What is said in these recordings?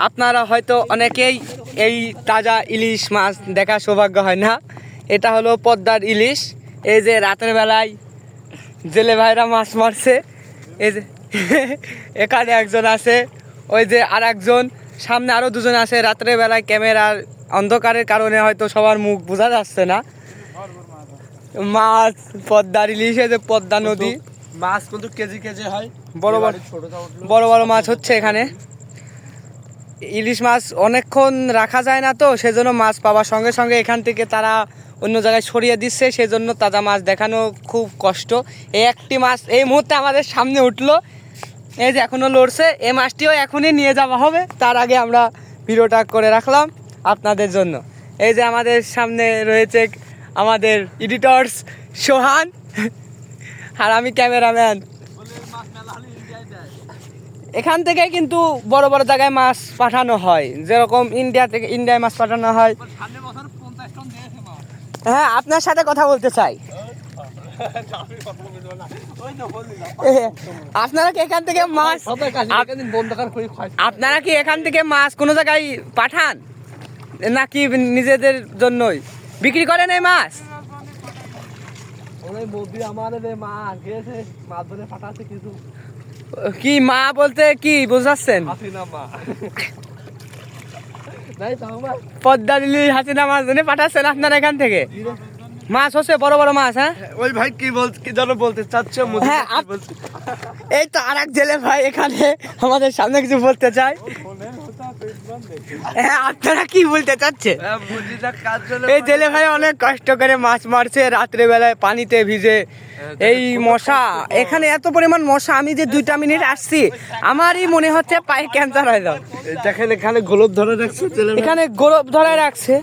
আপনারা হয়তো অনেকেই এই তাজা ইলিশ মাছ দেখা সৌভাগ্য হয় না। এটা হলো পদ্মার ইলিশ। এই যে রাতের বেলায় জেলে ভাইরা মাছ মারছে। এই যে এখানে একজন আছে। ওই যে আর একজন সামনে আরও দুজন আছে। রাত্রের বেলায় ক্যামেরার অন্ধকারের কারণে হয়তো সবার মুখ বোঝা যাচ্ছে না। মাছ পদ্মার ইলিশ এই যে পদ্মা নদী। মাছ কিন্তু কেজি কেজি হয়। বড় বড় বড় বড় মাছ হচ্ছে এখানে। ইলিশ মাছ অনেকক্ষণ রাখা যায় না তো, সেজন্য মাছ পাওয়ার সঙ্গে সঙ্গে এখান থেকে তারা অন্য জায়গায় সরিয়ে দিচ্ছে, সেজন্য তাজা মাছ দেখানো খুব কষ্ট। এই একটি মাছ এই মুহূর্তে আমাদের সামনে উঠল। এই যে এখনও লড়ছে, এই মাছটিও এখনই নিয়ে যাওয়া হবে। তার আগে আমরা ভিডিওটা করে রাখলাম আপনাদের জন্য। এই যে আমাদের সামনে রয়েছে আমাদের এডিটর্স সোহান। আর আমি ক্যামেরাম্যান। এখান থেকে কিন্তু বড় বড় জায়গায় মাছ পাঠানো হয়। যেরকম ইন্ডিয়া থেকে ইন্ডিয়ায় মাছ পাঠানো হয়। হ্যাঁ আপনার সাথে কথা বলতে চাই। আপনারা কি এখান থেকে মাছ আপনারা কি এখান থেকে মাছ কোনো জায়গায় পাঠান? নাকি নিজেদের জন্যই? বিক্রি করেন এই মাছ? আমার রে মা গেছে মাছ ধরে ফাটাচ্ছে কিছু। কি মা বলতে কি বোঝাচ্ছেন? পদ্মা দিল্লি হাসিনা মাছ পাঠাচ্ছেন আপনার এখান থেকে। মাছ হচ্ছে বড় বড় মাছ হ্যাঁ? ওই ভাই কি বল কি যেন বলতে চাচ্ছে হ্যাঁ, এই তো আর এক জেলে ভাই এখানে আমাদের সামনে কিছু বলতে চাই হ্যাঁ আপনারা কি বলতে চাচ্ছে? চলে এই জেলে ভাই অনেক কষ্ট করে মাছ মারছে রাত্রে বেলায় পানিতে ভিজে। এই মশা এখানে এত পরিমাণ মশা আমি যে দুইটা মিনিট আসছি আমারই মনে হচ্ছে পায়ে ক্যান্সার হয়ে যাবে। দেখেন এখানে গোলপ ধরে রাখছে এখানে গোলপ ধরে রাখছে।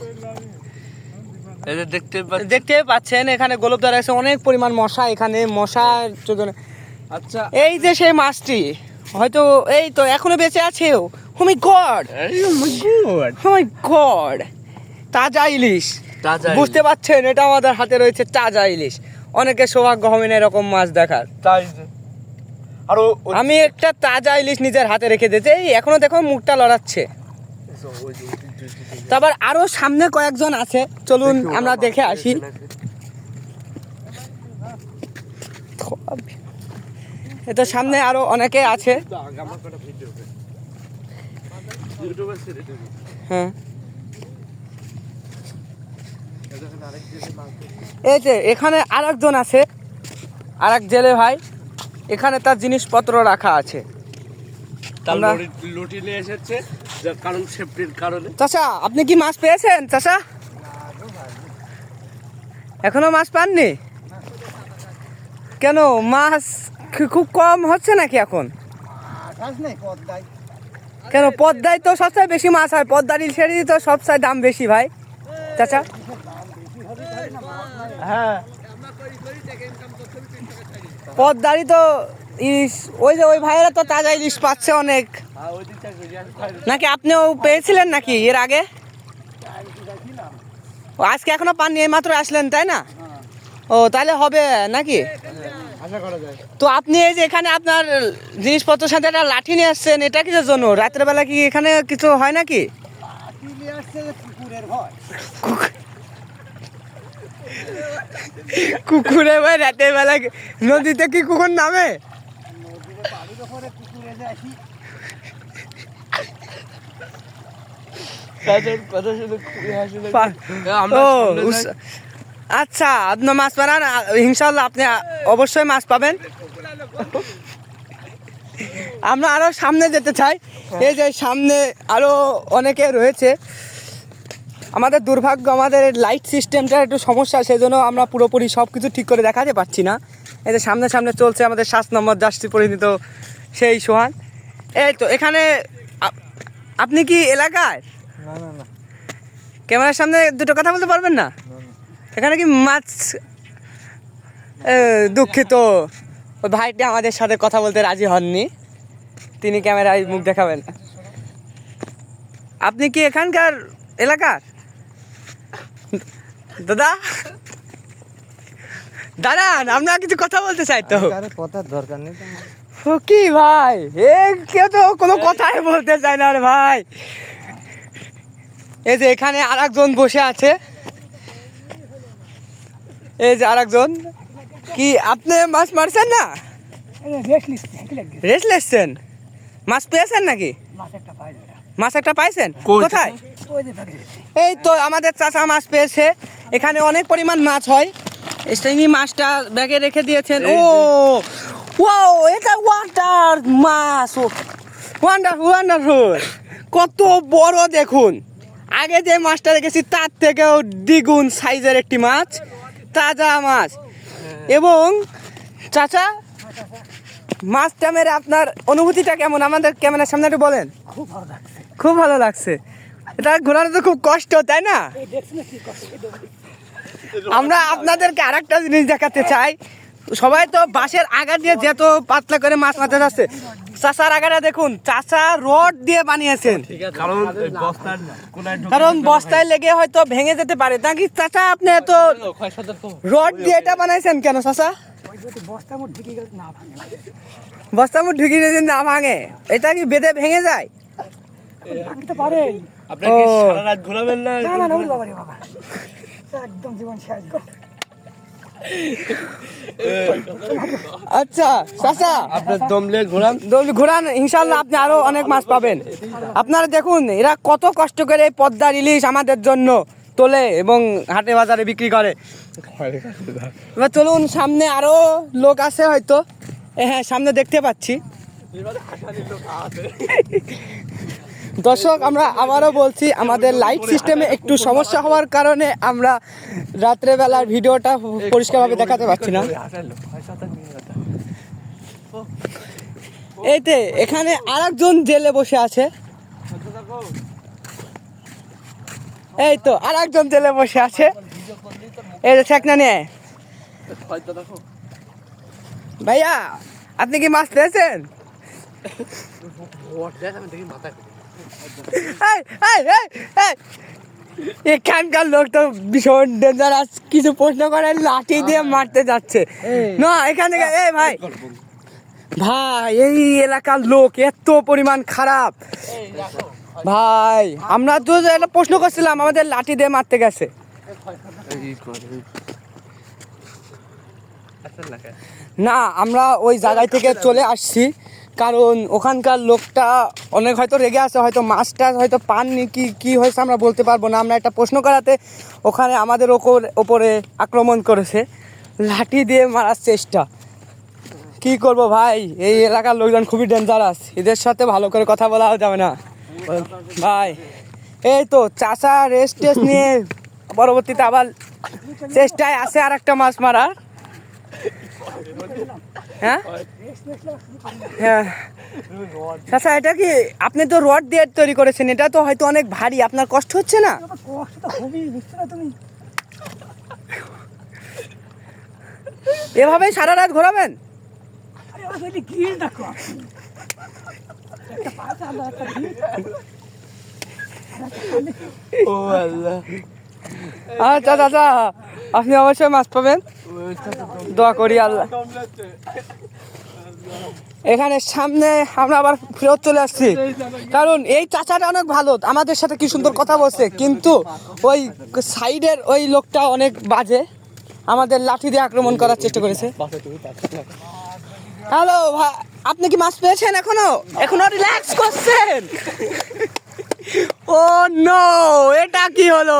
দেখতে দেখতে পাচ্ছেন এখানে গোলপ ধরে রাখছে অনেক পরিমাণ মশা এখানে মশার জন্য আচ্ছা। এই যে সেই মাছটি হয়তো এই তো এখনও বেঁচে আছে ও। মাই গড মাই গড তাজা ইলিশ। বুঝতে পারছেন এটা আমাদের হাতে রয়েছে তাজা ইলিশ। অনেকে সৌভাগ্য হবে না এরকম মাছ দেখার। আর আমি একটা তাজা ইলিশ নিজের হাতে রেখে দিয়েছি এই এখনও দেখো মুখটা লড়াচ্ছে। তারপর আরও সামনে কয়েকজন আছে। চলুন আমরা দেখে আসি। এটা সামনে আরও অনেকে আছে। হ্যাঁ। এই যে এখানে আরেকজন আছে। আরেক জেলে ভাই। এখানে তার জিনিসপত্র রাখা আছে। আমরা- লরি- নিয়ে এসেছে। কারণ সেফটির কারণে। চাচা আপনি কি মাছ পেয়েছেন চাচা? এখনও মাছ পাননি? কেন মাছ খুব কম হচ্ছে নাকি এখন? কেন পদ্মায় তো সবচেয়ে বেশি মাছ হয় পদ্মার ইলিশেরই তো সবচেয়ে দাম বেশি ভাই। চাচা? হ্যাঁ। পদ্মারই তো ইলিশ ওই যে ওই ভাইয়েরা তো তাজা ইলিশ পাচ্ছে অনেক। নাকি আপনিও পেয়েছিলেন নাকি এর আগে? আজকে এখনও পাননি, এই মাত্র আসলেন, তাই না? ও, তাহলে হবে নাকি? তো আপনি এই যে এখানে আপনার জিনিসপত্রের সাথে একটা লাঠি নিয়ে আসছেন, এটা কিসের জন্য? রাতের বেলা কি এখানে কিছু হয় নাকি? কুকুরে ভাই রাতের বেলা নদীতে কি কুকুর নামে? আচ্ছা আপনার মাছ পান ইনশাল্লাহ আপনি অবশ্যই মাছ পাবেন। আমরা আরও সামনে যেতে চাই। এই যে সামনে আরও অনেকে রয়েছে। আমাদের দুর্ভাগ্য আমাদের লাইট সিস্টেমটার একটু সমস্যা সেজন্য আমরা পুরোপুরি সব কিছু ঠিক করে দেখাতে পারছি না। এই যে সামনে সামনে চলছে আমাদের সাত নম্বর জার্সি পরিণত সেই সোহান এই তো এখানে আপনি কি এলাকায়? না না না। ক্যামেরার সামনে দুটো কথা বলতে পারবেন না? এখানে কি মাছ দুঃখিত। ওই ভাইটি আমাদের সাথে কথা বলতে রাজি হননি। তিনি ক্যামেরায় মুখ দেখাবেন। আপনি কি এখানকার এলাকার? দাদা? দাঁড়ান আমরা কিছু কথা বলতে চাই তো। কথার দরকার নেই কি ভাই এ কেউ তো কোনো কথাই বলতে চায় না রে ভাই। এই যে এখানে আরেকজন বসে আছে। এই যে আরেকজন কি আপনি মাছ মারছেন না? রেস্ট লেসছেন মাছ পেয়েছেন নাকি? মাছ একটা পাইছেন? কোথায়? এই তো আমাদের চাচা মাছ পেয়েছে। এখানে অনেক পরিমাণ মাছ হয়। স্টেমি মাছটা ব্যাগে রেখে দিয়েছেন। ও ওয়াও এটা ওয়াটার মাছ ওয়ান্ডার ওয়ান্ডারফুল কত বড় দেখুন। আগে যে মাছটা রেখেছি তার থেকেও দ্বিগুণ সাইজের একটি মাছ তাজা মাছ। এবং চাচা মাছটা মেরে আপনার অনুভূতিটা কেমন? আমাদের ক্যামেরার সামনে একটু বলেন। খুব ভালো লাগছে। খুব ভালো লাগছে। এটা ঘোরানো তো খুব কষ্ট তাই না? আমরা আপনাদেরকে আরেকটা জিনিস দেখাতে চাই। সবাই তো বাঁশের আগা দিয়ে যেত পাতলা করে মাছ মারতে যাচ্ছে। চাষার আগাটা দেখুন চাষা রড দিয়ে বানিয়েছেন। কারণ বস্তায় লেগে হয়তো ভেঙে যেতে পারে। নাকি চাচা আপনি এত রড দিয়ে এটা বানাইছেন কেন যদি বস্তা মোট ঢুকে যদি না ভাঙে। এটা কি বেঁধে ভেঙে যায়? ভাঙতে পারে আপনারা কি ও। সারা রাত ঘোরাবেন না? না না বাবা রে বাবা। একদম জীবন শেষ। আচ্ছা চাচা। আপনার দমলে ঘোরান। দৌড় ঘোরান ইনশাল্লাহ আপনি আরও অনেক মাছ পাবেন। আপনারা দেখুন এরা কত কষ্ট করে এই পদ্মার ইলিশ আমাদের জন্য তোলে এবং হাটে বাজারে বিক্রি করে। এবার চলুন সামনে আরও লোক আছে হয়তো। হ্যাঁ সামনে দেখতে পাচ্ছি। দর্শক, আমরা আবারও বলছি, আমাদের লাইট সিস্টেমে একটু সমস্যা হওয়ার কারণে আমরা রাত্রেবেলার ভিডিওটা পরিষ্কারভাবে দেখাতে পারছি না। এইতে এখানে আরেকজন জেলে বসে আছে। এই তো আর একজন জেলে বসে আছে। এই যে, ঠেকনা নিয়ে ভাইয়া, আপনি কি মাছ পেয়েছেন। এখানকার লোক তো ভীষণ ডেঞ্জারাস কিছু প্রশ্ন করে লাঠি দিয়ে মারতে যাচ্ছে। না এখান থেকে এই ভাই। ভাই এই এলাকার লোক এত পরিমাণ খারাপ। ভাই আমরা তো একটা প্রশ্ন করছিলাম আমাদের লাঠি দিয়ে মারতে গেছে। না আমরা ওই জায়গায় থেকে চলে আসছি। কারণ ওখানকার লোকটা অনেক হয়তো রেগে আছে, হয়তো মাছটা হয়তো পাননি, কি কি হয়েছে আমরা বলতে পারব না। আমরা একটা প্রশ্ন করাতে ওখানে আমাদের ওপর, ওপরে আক্রমণ করেছে। লাঠি দিয়ে মারার চেষ্টা। কি করব ভাই? এই এলাকার লোকজন খুবই ডেঞ্জারাস এদের সাথে ভালো করে কথা বলাও যাবে না। ভাই, এই তো চাষা রেস্ট টেস্ট নিয়ে পরবর্তীতে আবার চেষ্টায় আছে আর একটা মাছ মারার হ্যাঁ? হ্যাঁ। চাষা এটা কি আপনি তো রড দিয়ে তৈরি করেছেন এটা তো হয়তো অনেক ভারী আপনার কষ্ট হচ্ছে না? এভাবেই সারা রাত ঘোরাবেন? আচ্ছা চাচা। আপনি অবশ্যই মাছ পাবেন? দোয়া করি আল্লাহ। এখানে সামনে আমরা আবার ফেরত চলে আসছি। কারণ এই চাচাটা অনেক ভালো, আমাদের সাথে কি সুন্দর কথা বলছে। কিন্তু ওই সাইডের ওই লোকটা অনেক বাজে, আমাদের লাঠি দিয়ে আক্রমণ করার চেষ্টা করেছে। হ্যালো আপনি কি মাছ পেয়েছেন এখনও? এখনও রিল্যাক্স করছেন? ও নো এটা কি হলো?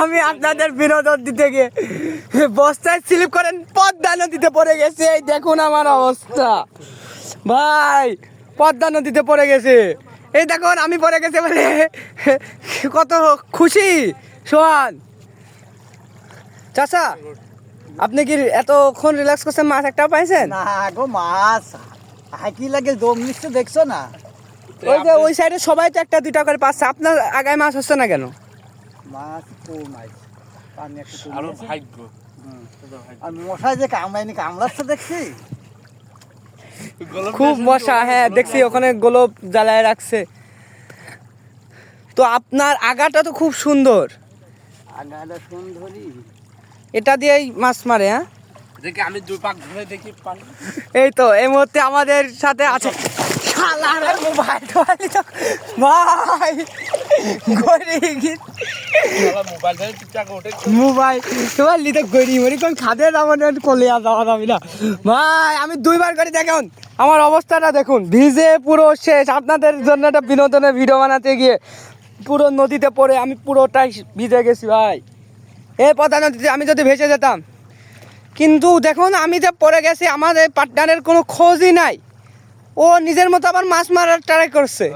আমি আপনাদের বিনোদন দিতে গিয়ে বস্তায় স্লিপ করেন, পদ্মা নদীতে পড়ে গেছে। এই দেখুন আমার অবস্থা। ভাই, পদ্মা নদীতে পড়ে গেছে। এই দেখুন, আমি পড়ে গেছে বলে কত খুশি, সোহান। চাচা, আপনি কি এতক্ষণ রিল্যাক্স করছেন, মাছ একটাও পাইছেন? না গো, মাছ। হাকি লাগে, দম নিচ্ছে দেখছ না? ওই যে ওই সাইডে সবাই তো একটা দুইটা করে পাচ্ছে। আপনার আগায় মাছ হচ্ছে না কেন? মাছ কম আছে পানি একটু আরও ভাগ্য। আর মশাই যে কামড়ায়নি কামড়াচ্ছে দেখছি? খুব মশা হ্যাঁ দেখছি ওখানে গোলপ জ্বালায় রাখছে। তো আপনার আগাটা তো খুব সুন্দর। আগাটা সুন্দরী। এটা দিয়েই মাছ মারে হ্যাঁ? দেখি আমি দুই পাক ঘুরে দেখি এই তো এই মুহূর্তে আমাদের সাথে আছে। মোবাইল টোবাইল তো। ভাই, গড়ি মোবাইল গড়ি মরি কোন খাদে আমাদের কলে আর যাবে না। ভাই, আমি দুইবার করে দেখুন, আমার অবস্থাটা দেখুন। ভিজে পুরো শেষ। আপনাদের জন্য একটা বিনোদনের ভিডিও বানাতে গিয়ে পুরো নদীতে পড়ে আমি পুরোটাই ভিজে গেছি, ভাই। এ পদ্মা নদীতে আমি যদি ভেসে যেতাম। কিন্তু দেখুন, আমি যে পড়ে গেছি আমাদের পার্টনারের কোনো খোঁজই নাই। ও নিজের মতো আবার মাছ মারার ট্রাই করছে।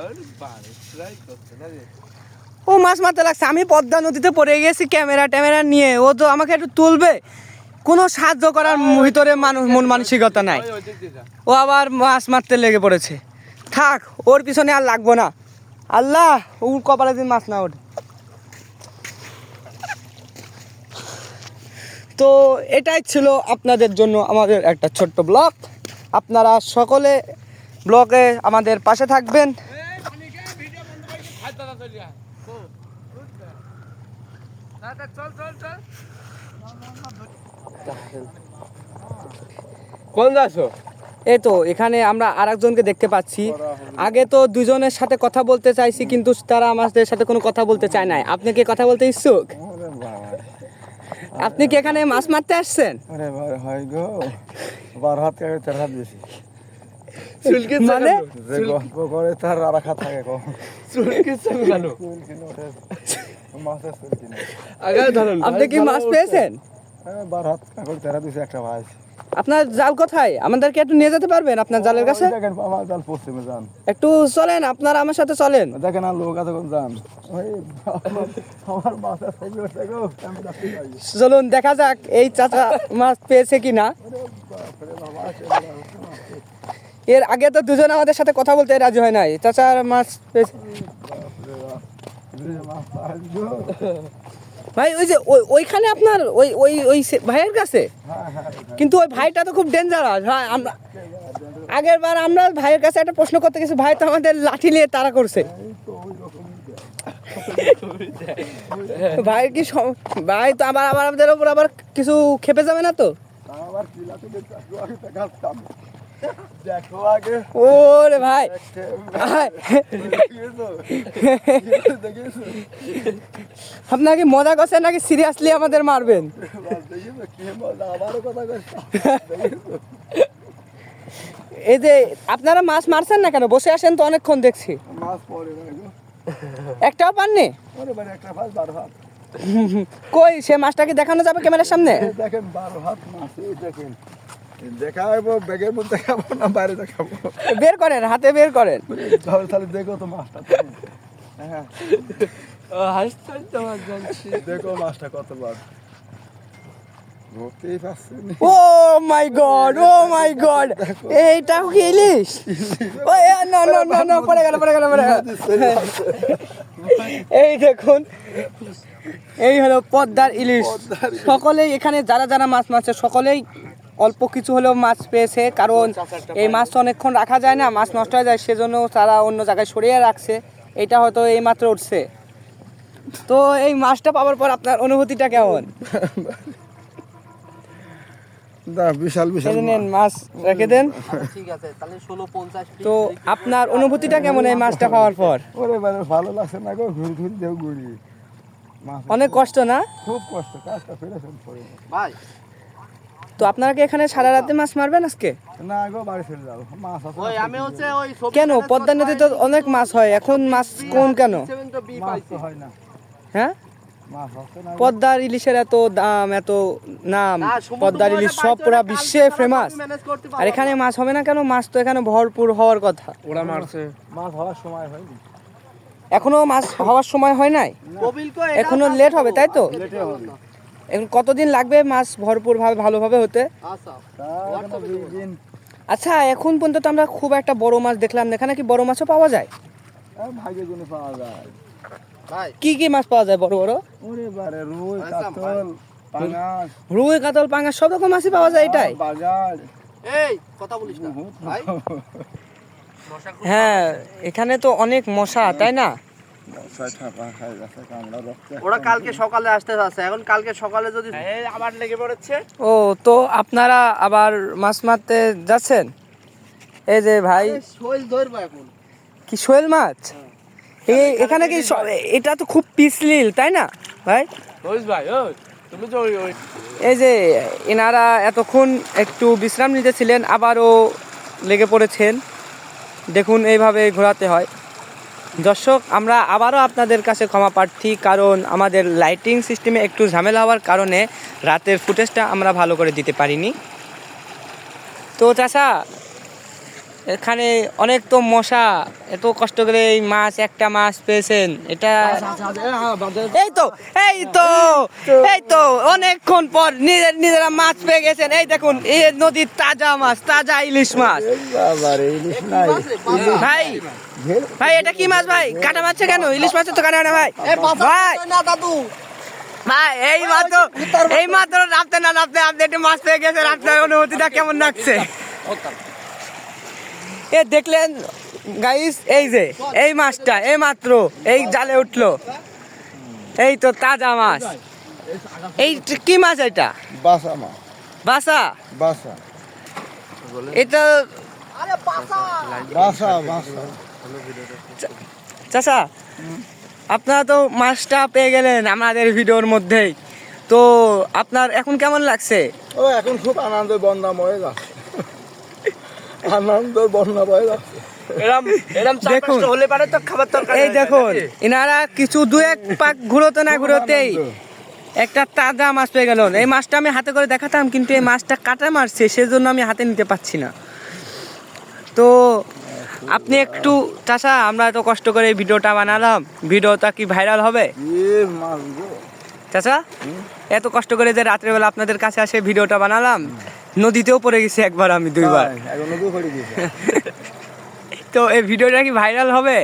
ও মাছ মারতে লাগছে। আমি পদ্মা নদীতে পড়ে গেছি ক্যামেরা ট্যামেরা নিয়ে। ও তো আমাকে একটু তুলবে। কোনো সাহায্য করার ভিতরে মানুষ মন মানসিকতা নাই। ও আবার মাছ মারতে লেগে পড়েছে। থাক ওর পিছনে আর লাগবো না। আল্লাহ ওর কপালে দিন মাছ না ওঠে। তো এটাই ছিল আপনাদের জন্য আমাদের একটা ছোট্ট ব্লগ। আপনারা সকলে ব্লগে আমাদের পাশে থাকবেন। কোন যাচ্ছ? এই তো এখানে আমরা আরেকজনকে দেখতে পাচ্ছি। আগে তো দুজনের সাথে কথা বলতে চাইছি কিন্তু তারা আমাদের সাথে কোনো কথা বলতে চায় নাই। আপনি কি কথা বলতে ইচ্ছুক? আপনি কি এখানে মাছ মারতে আসছেন? আরে ভাই হয় গো। বার হাত তের হাত বেশি চুলকে মানে? গল্প করে তার আর খাত থাকে চুলকে কেন কিনে কিনে ধরুন আপনি কি মাছ পেয়েছেন? হ্যাঁ, আপনার জাল কোথায়? আমাদেরকে একটু নিয়ে যেতে পারবেন আপনার জালের কাছে? আমার জাল পশ্চিমে যান একটু চলেন আপনারা আমার সাথে চলেন। দেখেন আর লোক আছে কোন যান চলুন দেখা যাক এই চাচা মাছ পেয়েছে কি না। এর আগে তো দুজন আমাদের সাথে কথা বলতে রাজি হয় নাই। চাচা মাছ ভাই, ওই যে ওই ওইখানে আপনার ওই ওই ওই ভাইয়ের কাছে? কিন্তু ওই ভাইটা তো খুব ডেঞ্জারাস ভাই, আমরা আগের বার আমরা ভাইয়ের কাছে একটা প্রশ্ন করতে গেছি, ভাই, তো আমাদের লাঠি নিয়ে তাড়া করছে। ভাই, কি ভাই, তো আবার আবার আমাদের ওপর আবার কিছু খেপে যাবে না তো? দেখো আগে। ওরে ভাই। আপনাকে মজা করছেন নাকি সিরিয়াসলি আমাদের মারবেন? এই যে আপনারা মাছ মারছেন না কেন? বসে আসেন তো অনেকক্ষণ দেখছি। একটাও পাননি? কই সে মাছটাকে দেখানো যাবে ক্যামেরার সামনে? দেখেন বারো হাত মাছ দেখেন। দেখাবো ব্যাগের মধ্যে দেখাবো না বাইরে দেখাবো? বের করেন হাতে বের করেন। তাহলে দেখো তো মাছটা। হ্যাঁ। দেখো মাছটা কত না। Oh my god oh my god. এইটাও কি ইলিশ? ও না না না না পড়ে গেল পড়ে গেল পড়ে গেল। এই দেখুন এই হলো পদ্মার ইলিশ। সকলেই এখানে যারা যারা মাছ মারছে সকলেই অল্প কিছু হলেও মাছ পেয়েছে কারণ এই মাছ তো অনেকক্ষণ রাখা যায় না মাছ নষ্ট হয়ে যায় সেজন্য তারা অন্য জায়গায় সরিয়ে রাখছে। এটা হয়তো এই মাত্র উঠছে। তো এই মাছটা পাওয়ার পর আপনার অনুভূতিটা কেমন? বিশাল বিশাল নেন মাছ। রেখে দেন। ঠিক আছে তাহলে ষোলো পঞ্চাশ তো আপনার অনুভূতিটা কেমন এই মাছটা পাওয়ার পর? ওরে মানে ভালো লাগছে না গো ঘুরি ঘুরি দেও ঘুরি। অনেক কষ্ট না? খুব কষ্ট কাজটা ফেলেছেন পরে। ভাই তো আপনারা কি এখানে সারা রাতে মাছ মারবেন আজকে? না গো বাড়ি ফিরে যাব। মাছ আছে ওই আমি হচ্ছে ওই কেন? পদ্মা নদীতে তো অনেক মাছ হয়। এখন মাছ কোন? কেন হয় না। হ্যাঁ? মাছ হচ্ছে না পদ্মার ইলিশের এত দাম এত নাম। পদ্মার ইলিশ সব পুরা বিশ্বে ফেমাস আর এখানে মাছ হবে না কেন? মাছ তো এখানে ভরপুর হওয়ার কথা। ওরা মারছে। মাছ হওয়ার সময় হয়নি। এখনও মাছ হওয়ার সময় হয় নাই? এখনও late হবে, তাই তো? এখন কতদিন লাগবে মাছ ভরপুর ভাবে ভালোভাবে হতে? আচ্ছা। এখনও আচ্ছা এখন পর্যন্ত তো আমরা খুব একটা বড় মাছ দেখলাম না। এখানে কি বড় মাছও পাওয়া যায়? পাওয়া কি কি মাছ পাওয়া যায় বড় বড়? রুই আচ্ছা, কাতল পাঙাশ। রুই কাতল পাঙ্গা সব রকম মাছই পাওয়া যায় এটাই। এই কথা বলিস না। ভাই। মশা। খুব হ্যাঁ এখানে তো অনেক মশা তাই না? ওরা কালকে সকালে আসতে যাচ্ছে। এখন কালকে সকালে যদি আবার লেগে পড়েছে। ও তো আপনারা আবার মাছ মারতে যাচ্ছেন? এই যে ভাই শৈল ধরবো এখন। কি শোয়েল মাছ? এই এখানে কি এটা তো খুব পিছলিল তাই না ভাই? ভাই তুমি তো এই যে এনারা এতক্ষণ একটু বিশ্রাম নিতেছিলেন আবারও লেগে পড়েছেন। দেখুন এইভাবে ঘোরাতে হয়। দর্শক, আমরা আবারও আপনাদের কাছে ক্ষমা প্রার্থী, কারণ আমাদের লাইটিং সিস্টেমে একটু ঝামেলা হওয়ার কারণে রাতের ফুটেজটা আমরা ভালো করে দিতে পারিনি। তো চাষা এখানে অনেক তো মশা এত কষ্ট করে এই মাছ একটা মাছ পেয়েছেন। এটা এই তো এই তো এই তো অনেকক্ষণ পর নিজের নিজেরা মাছ পেয়ে গেছেন। এই দেখুন এই নদীর তাজা মাছ তাজা ইলিশ মাছ। ভাই ভাই এটা কি মাছ ভাই? কাটা মারছে কেন? ইলিশ মাছের তো কাটা না ভাই। ভাই ভাই এই মাত্র এই মাত্র নামতে না নামতে আপনি একটু মাছ পেয়ে গেছেন। আপনার অনুভূতিটা কেমন লাগছে? এ দেখলেন গাইস এই যে এই মাছটা এই মাত্র এই জালে উঠল। এই তো তাজা মাছ। এই কি মাছ এটা? বাসা মা বাসা? বাসা। এটা বাসা বাসা। চাচা আপনারা তো মাছটা পেয়ে গেলেন আমাদের ভিডিওর মধ্যেই। তো আপনার এখন কেমন লাগছে? ও এখন খুব আনন্দ বয়ে যাচ্ছে। আনন্দ বন্যা বয়ে এরম এরম দেখুন। হলে পারে তো খাবার তরকারি এই দেখুন কিছু দু এক পাক ঘুরোতে না ঘুরোতেই। একটা তাজা মাছ পেয়ে গেল এই মাছটা আমি হাতে করে দেখাতাম কিন্তু এই মাছটা কাটা মারছে সেজন্য আমি হাতে নিতে পারছি না। তো আপনি একটু চাষা আমরা এত কষ্ট করে এই ভিডিওটা বানালাম। ভিডিওটা কি ভাইরাল হবে? এ মাছ গো। চাচা এত কষ্ট করে যে রাত্রেবেলা আপনাদের কাছে আসে ভিডিওটা বানালাম। নদীতেও পড়ে গেছি একবার আমি দুইবার। দিয়েছে তো এই ভিডিওটা কি ভাইরাল হবে।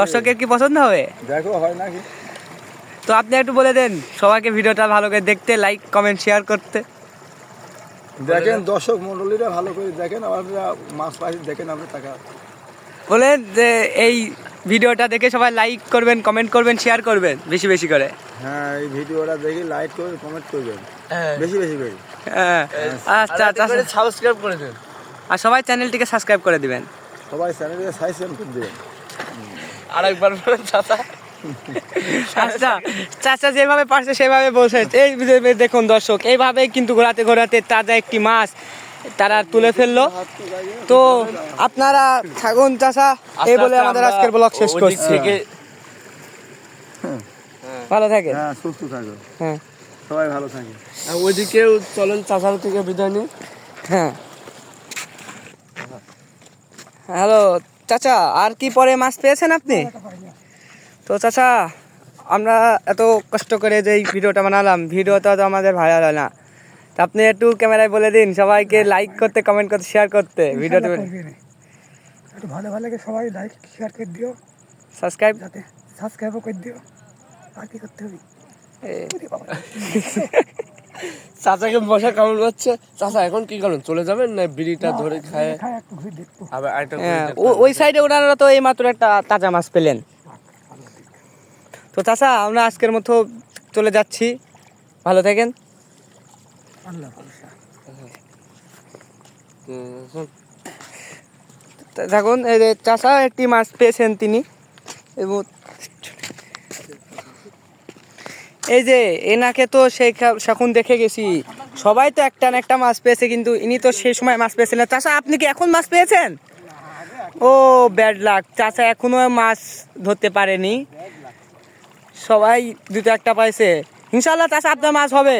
দর্শকের কি পছন্দ হবে? দেখো হয় নাকি? তো আপনি একটু বলে দেন সবাইকে ভিডিওটা ভালো করে দেখতে লাইক কমেন্ট শেয়ার করতে। দেখেন দর্শক মন্ডলীরা ভালো করে দেখেন আপনারা মাছ পাখি দেখেন আপনি টাকা। বলেন যে এই ভিডিওটা দেখে সবাই লাইক করবেন কমেন্ট করবেন শেয়ার করবেন বেশি বেশি করে। হ্যাঁ এই ভিডিওটা দেখে লাইক করে কমেন্ট করবেন। হ্যাঁ। বেশি বেশি করে। হ্যাঁ আচ্ছা আচ্ছা সাবস্ক্রাইব করে দেন আর সবাই চ্যানেলটিকে সাবস্ক্রাইব করে দিবেন। সবাই চ্যানেলকে সাইসেন করে দেবেন। আরেকবার বলেন চাচা। আচ্ছা চাচা যেভাবে পারছে সেভাবে বসে এই দেখুন দর্শক এইভাবে কিন্তু ঘোরাতে ঘোরাতে তাজা একটি মাছ তারা তুলে ফেলল। তো আপনারা থাকুন চাচা এই বলে আমাদের আজকের ব্লগ শেষ করছি। থেকে ভালো থাকে হ্যাঁ সুস্থ থাকো হ্যাঁ। সবাই ভালো থাকে। আর ওইদিকেও চলেন চাচার থেকে বিদায় নিই। হ্যাঁ। হ্যালো চাচা আর কি পরে মাছ পেয়েছেন আপনি? তো চাচা আমরা এত কষ্ট করে যে এই ভিডিওটা বানালাম ভিডিওটা তো আমাদের ভাইরাল হয় না। তা আপনি একটু ক্যামেরায় বলে দিন সবাইকে লাইক করতে কমেন্ট করতে শেয়ার করতে ভিডিওতে একটু ভালো ভালো লাগে সবাই লাইক শেয়ার করে দিও। সাবস্ক্রাইব যাতে সাবস্ক্রাইবও করে দিও। আর কি করতে হবে? চাচাকে বসা কেমন হচ্ছে চাচা এখন কি করেন চলে যাবেন না বিড়িটা ধরে খায়? আবার আরেকটা হ্যাঁ ওই সাইডে ওনারা তো এই মাত্র একটা তাজা মাছ পেলেন। তো চাচা আমরা আজকের মতো চলে যাচ্ছি। ভালো থাকেন। যে চাষা একটি মাছ পেয়েছেন তিনি। এবং এই যে, এনাকে তো সেই এখন দেখে গেছি। সবাই তো একটা না একটা মাছ পেয়েছে, কিন্তু ইনি তো সেই সময় মাছ পেয়েছেন না। চাষা আপনি কি এখন মাছ পেয়েছেন? ও ব্যাড লাক চাচা এখনও মাছ ধরতে পারেনি। সবাই দুটো একটা পাইছে। ইনশাল্লাহ চাষা আপনার মাছ হবে।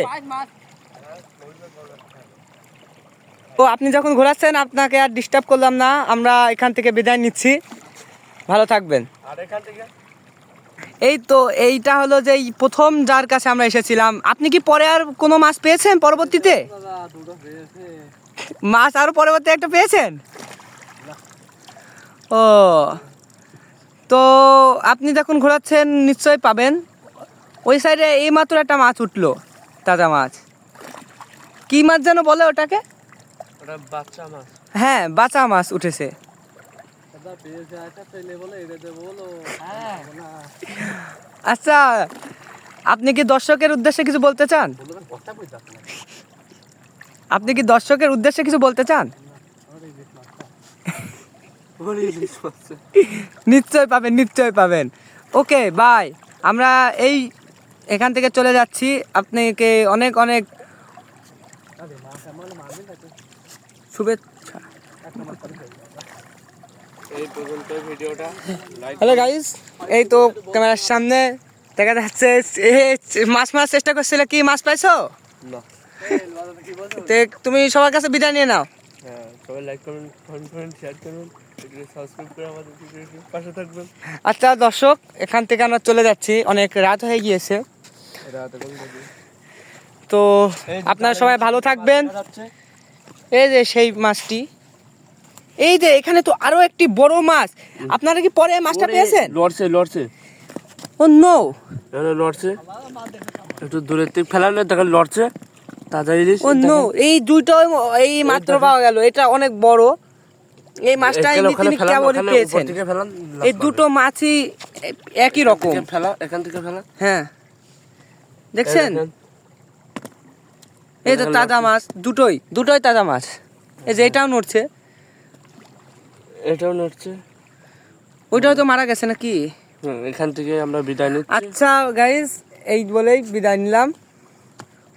ও, আপনি যখন ঘোরাচ্ছেন, আপনাকে আর ডিস্টার্ব করলাম না। আমরা এখান থেকে বিদায় নিচ্ছি। ভালো থাকবেন। আর এখান থেকে? এই তো এইটা হলো যে প্রথম যার কাছে আমরা এসেছিলাম। আপনি কি পরে আর কোনো মাছ পেয়েছেন পরবর্তীতে? মাছ আরও পরবর্তী একটা পেয়েছেন? ও। তো আপনি যখন ঘোরাচ্ছেন নিশ্চয়ই পাবেন। ওই সাইডে এই মাত্র একটা মাছ উঠল তাজা মাছ। কি মাছ যেন বলে ওটাকে? বাচ্চা মাছ। হ্যাঁ বাঁচা মাছ উঠেছে। আচ্ছা আপনি কি দর্শকের উদ্দেশ্যে কিছু বলতে চান? আপনি কি দর্শকের উদ্দেশ্যে কিছু বলতে চান? নিশ্চয় পাবেন নিশ্চয় পাবেন। Okay bye. আমরা এই এখান থেকে চলে যাচ্ছি। আপনাকে অনেক অনেক শুভেচ্ছা। এই পর্যন্ত ভিডিওটা হ্যালো গাইস এই তো ক্যামেরার সামনে দেখা যাচ্ছে মাছ মাছ চেষ্টা করছিলে। কি মাছ পাইছো? না। তুমি সবার কাছে বিদায় নিয়ে নাও। হ্যাঁ সবাই লাইক কমেন্ট শেয়ার আচ্ছা দর্শক এখান থেকে আমরা চলে যাচ্ছি। অনেক রাত হয়ে গিয়েছে। তো আপনারা সবাই ভালো থাকবেন। এই যে সেই মাছটি। এই যে এখানে তো আরও একটি বড় মাছ। আপনারা কি পরে মাছটা পেয়েছেন? লড়ছে লড়ছে। Oh no. লড়ছে। একটু দূরের থেকে ফেলালে দেখেন লড়ছে। তাজা ইলিশ ও নো। এই দুইটা এই মাত্র পাওয়া গেল। এটা অনেক বড়। এই মাছটা এখানে তিনি ফেলান, কেবলই পেয়েছেন? এই দুটো মাছই একই রকম। ফেলা এখান থেকে ফেলা। হ্যাঁ। দেখছেন? এই। এই তো তাজা মাছ দুটোই দুটোই তাজা মাছ। এই যে এটাও নড়ছে। এটাও নড়ছে। ওইটাও তো মারা গেছে নাকি? এখান থেকে আমরা বিদায় নিচ্ছি। আচ্ছা গাইজ এই বলেই বিদায় নিলাম।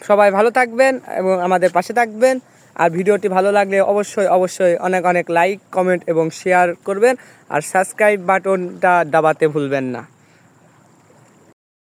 সবাই ভালো থাকবেন এবং আমাদের পাশে থাকবেন। আর ভিডিওটি ভালো লাগলে অবশ্যই অবশ্যই অনেক অনেক লাইক কমেন্ট এবং শেয়ার করবেন। আর সাবস্ক্রাইব বাটনটা দাবাতে ভুলবেন না।